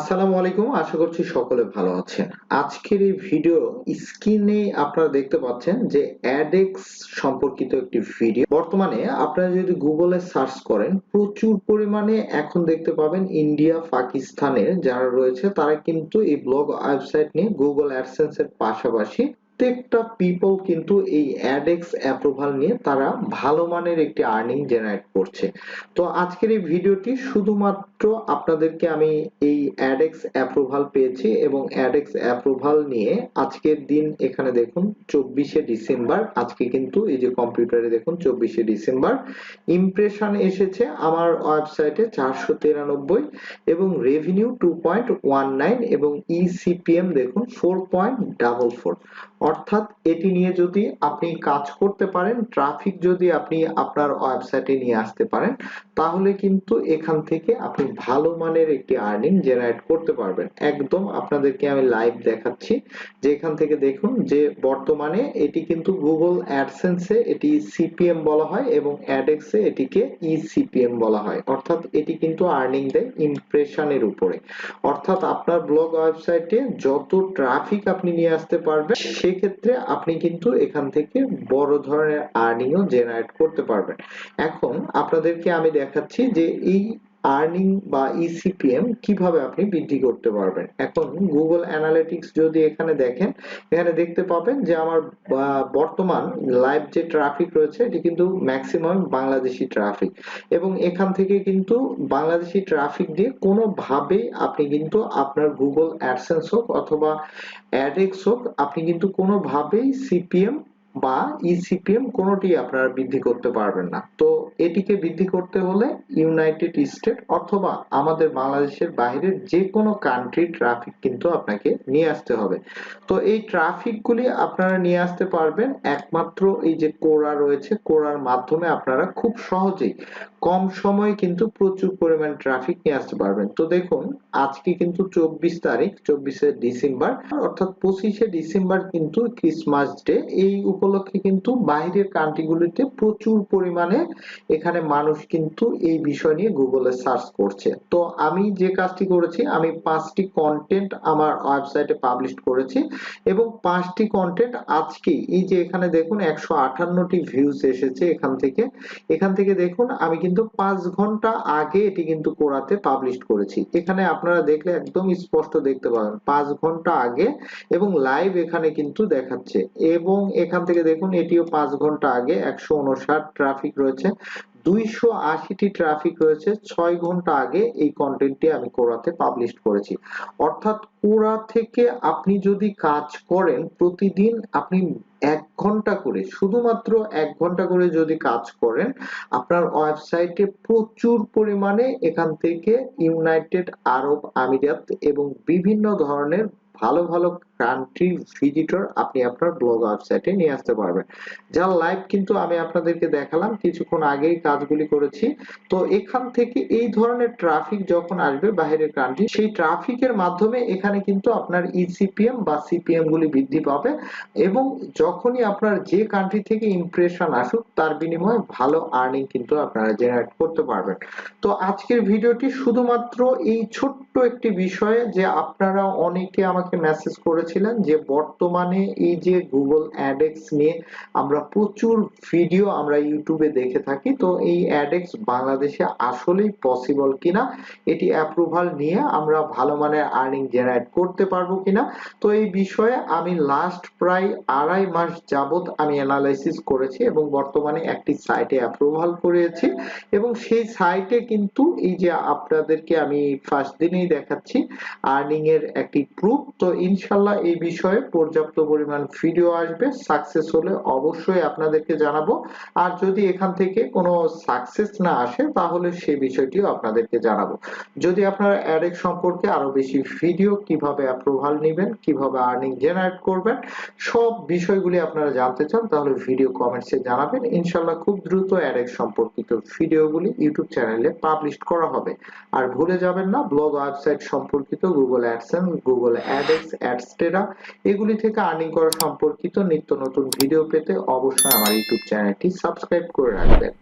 আসসালামু আলাইকুম, আশা করছি সকলে ভালো আছেন। আজকের এই ভিডিও স্ক্রিনে আপনারা দেখতে পাচ্ছেন যে অ্যাডেক্স সম্পর্কিত একটি ভিডিও। বর্তমানে আপনারা যদি গুগলে সার্চ করেন, প্রচুর পরিমাণে এখন দেখতে পাবেন ইন্ডিয়া, পাকিস্তানের যারা রয়েছে, তারা কিন্তু এই ব্লগ ওয়েবসাইট নিয়ে গুগল অ্যাডসেন্সের পাশাপাশি প্রত্যেকটা পিপল কিন্তু এই অ্যাডেক্স অ্যাপ্রুভাল নিয়ে তারা ভালো মানের একটি আর্নিং জেনারেট করছে। তো আজকের এই ভিডিওটি শুধুমাত্র আপনাদেরকে আমি এই অ্যাডেক্স অ্যাপ্রুভাল পেয়েছি এবং অ্যাডেক্স অ্যাপ্রুভাল নিয়ে আজকের দিন এখানে দেখুন চব্বিশে ডিসেম্বর, আজকে কিন্তু এই যে কম্পিউটারে দেখুন চব্বিশে ডিসেম্বর ইমপ্রেশন এসেছে আমার ওয়েবসাইটে চারশো তিরানব্বই এবং revenue two point one nine এবং ইসিপিএম দেখুন ফোর পয়েন্ট ডাবল ফোর অর্থাৎ এটি নিয়ে যদি আপনি কাজ করতে পারেন ট্রাফিক যদি আপনি আপনার ওয়েবসাইটে নিয়ে আসতে পারেন, তাহলে কিন্তু এখান থেকে আপনি ভালো মানের একটি আর্নিং জেনারেট করতে পারবেন। একদম আপনাদেরকে আমি লাইভ দেখাচ্ছি। যে এখান থেকে দেখুন যে বর্তমানে এটি কিন্তু গুগল অ্যাডসেন্সে এটি সিপিএম বলা হয় এবং অ্যাডেক্সে এটিকে ইসিপিএম বলা হয়। অর্থাৎ এটি কিন্তু আর্নিং দেয় ইমপ্রেশনের উপরে। অর্থাৎ আপনার ব্লগ ওয়েবসাইটে যত ট্রাফিক আপনি নিয়ে আসতে পারবেন সেক্ষেত্রে আপনি কিন্তু এখান থেকে বড় ধরনের আর্নিংও জেনারেট করতে পারবেন। এখন আপনাদেরকে আমি দেখাচ্ছি যে এই আর্নিং বা ইসিপিএম কীভাবে আপনি বৃদ্ধি করতে পারবেন? এখন গুগল অ্যানালিটিক্স যদি এখানে দেখেন, এখানে দেখতে পাবেন যে আমার বর্তমান লাইভ যে ট্রাফিক রয়েছে, এটি কিন্তু ম্যাক্সিমাম বাংলাদেশি ট্রাফিক এবং এখান থেকে কিন্তু বাংলাদেশি ট্রাফিক দিয়ে কোনোভাবেই আপনি কিন্তু আপনার গুগল অ্যাডসেন্স হোক অথবা অ্যাডেক্স হোক, আপনি কিন্তু কোনোভাবেই সিপিএম বা ইসিপিএম কোনোটি আপনারা বৃদ্ধি করতে পারবেন না। তো এটিকে বৃদ্ধি করতে হলে ইউনাইটেড স্টেট অথবা আমাদের বাংলাদেশের বাইরের যে কোনো কান্ট্রি ট্রাফিক কিন্তু আপনাকে নিয়ে আসতে হবে। তো এই ট্রাফিকগুলি আপনারা নিয়ে আসতে পারবেন। একমাত্র এই যে কোরা রয়েছে কোরার মাধ্যমে আপনারা খুব সহজেই কম সময়ে কিন্তু প্রচুর পরিমাণ ট্রাফিক নিয়ে আসতে পারবেন। তো দেখুন, আজকে কিন্তু চব্বিশ তারিখ, চব্বিশে ডিসেম্বর, অর্থাৎ পঁচিশে ডিসেম্বর কিন্তু ক্রিসমাস ডে এই উপলক্ষে কিন্তু বাইরের কান্ট্রিগুলিতে প্রচুর পরিমাণে এখানে মানুষ কিন্তু এই বিষয় নিয়ে গুগলে সার্চ করছে। তো আমি যে কাজটি করেছি, আমি পাঁচটি কন্টেন্ট আমার ওয়েবসাইটে পাবলিশ করেছি এবং পাঁচটি কন্টেন্ট আজকে এই যে এখানে দেখুন একশো আটান্নটি ভিউজ এসেছে এখান থেকে। এখান থেকে দেখুন আমি কিন্তু পাঁচ ঘণ্টা আগে এটি কিন্তু কোরাতে পাবলিশ করেছি। এখানে আপনারা দেখলে একদম স্পষ্ট দেখতে পাবেন, পাঁচ ঘণ্টা আগে এবং লাইভ এখানে কিন্তু দেখাচ্ছে। এবং এখান থেকে দেখুন, এটিও পাঁচ ঘণ্টা আগে একশো উনষাট ট্রাফিক রয়েছে। দুইশো আশিটি ট্রাফিক রয়েছে। ছয় ঘণ্টা আগে এই কন্টেন্টটি আমি কোরাতে পাবলিশ করেছি। অর্থাৎ কোরা থেকে আপনি যদি কাজ করেন, প্রতিদিন আপনি এক ঘণ্টা করে, শুধুমাত্র এক ঘণ্টা করে যদি কাজ করেন, আপনার ওয়েবসাইটে প্রচুর পরিমাণে এখান থেকে ইউনাইটেড আরব আমিরাত এবং বিভিন্ন ধরনের ভালো ভালো কান্ট্রি ভিজিটর আপনি আপনার ব্লগ ওয়েবসাইটে নিয়ে আসতে পারবেন। যার লাইভ কিন্তু আমি আপনাদেরকে দেখালাম, কিছুক্ষণ আগেই কাজগুলি করেছি। তো এখান থেকে এই ধরনের ট্রাফিক যখন আসবে বাইরের কান্ট্রি সেই ট্রাফিকের মাধ্যমে এখানে কিন্তু আপনার ইসিপিএম বা সিপিএম গুলি বৃদ্ধি পাবে এবং যখনই আপনার যে কান্ট্রি থেকে ইমপ্রেশন আসুক, তার বিনিময়ে ভালো আর্নিং কিন্তু আপনারা জেনারেট করতে পারবেন। তো আজকের ভিডিওটি শুধুমাত্র এই ছোট্ট একটি বিষয়ে যে আপনারা অনেকে আমাকে মেসেজ করেছেন বলেছিলেন যে বর্তমানে এই যে গুগল অ্যাডেক্স নিয়ে আমরা প্রচুর ভিডিও আমরা ইউটিউবে দেখে থাকি, তো এই অ্যাডেক্স বাংলাদেশে আসলেই পসিবল কিনা, এটি অ্যাপ্রুভাল নিয়ে আমরা ভালো মানের আর্নিং জেনারেট করতে পারব কিনা, তো এই বিষয়ে আমি লাস্ট প্রায় আড়াই মাস যাবত আমি অ্যানালাইসিস করেছি এবং বর্তমানে একটি সাইটে অ্যাপ্রুভাল করেছি এবং সেই সাইটে কিন্তু এই যে আপনাদেরকে আমি ফার্স্ট দিনেই দেখাচ্ছি আর্নিং এর একটি প্রুফ তো ইনশাল্লাহ এই বিষয়ে পর্যাপ্ত পরিমাণ ভিডিও আসবে সাকসেস হলে অবশ্যই আপনাদেরকে জানাব। আর যদি এখান থেকে কোনো সাকসেস না আসে, তাহলে সেই বিষয়টিও আপনাদেরকে জানাব। যদি আপনারা অ্যাডেক সম্পর্কে আরও বেশি ভিডিও কীভাবে অ্যাপ্রুভাল নেবেন, কীভাবে আর্নিং জেনারেট করবেন, সব বিষয়গুলি আপনারা জানতে চান, তাহলে ভিডিও কমেন্টসে জানাবেন। ইনশাল্লাহ খুব দ্রুত অ্যাডেক সম্পর্কিত ভিডিওগুলি ইউটিউব চ্যানেলে পাবলিশ করা হবে। আর ভুলে যাবেন না ব্লগ ওয়েবসাইট সম্পর্কিত গুগল অ্যাডসেন্স গুগল অ্যাডেক্স অ্যাডস্টেট ক্রেতা এগুলি থেকে আর্নিং করা সম্পর্কিত নিত্য নতুন ভিডিও পেতে অবশ্যই আমার ইউটিউব চ্যানেলটি সাবস্ক্রাইব করে রাখবেন।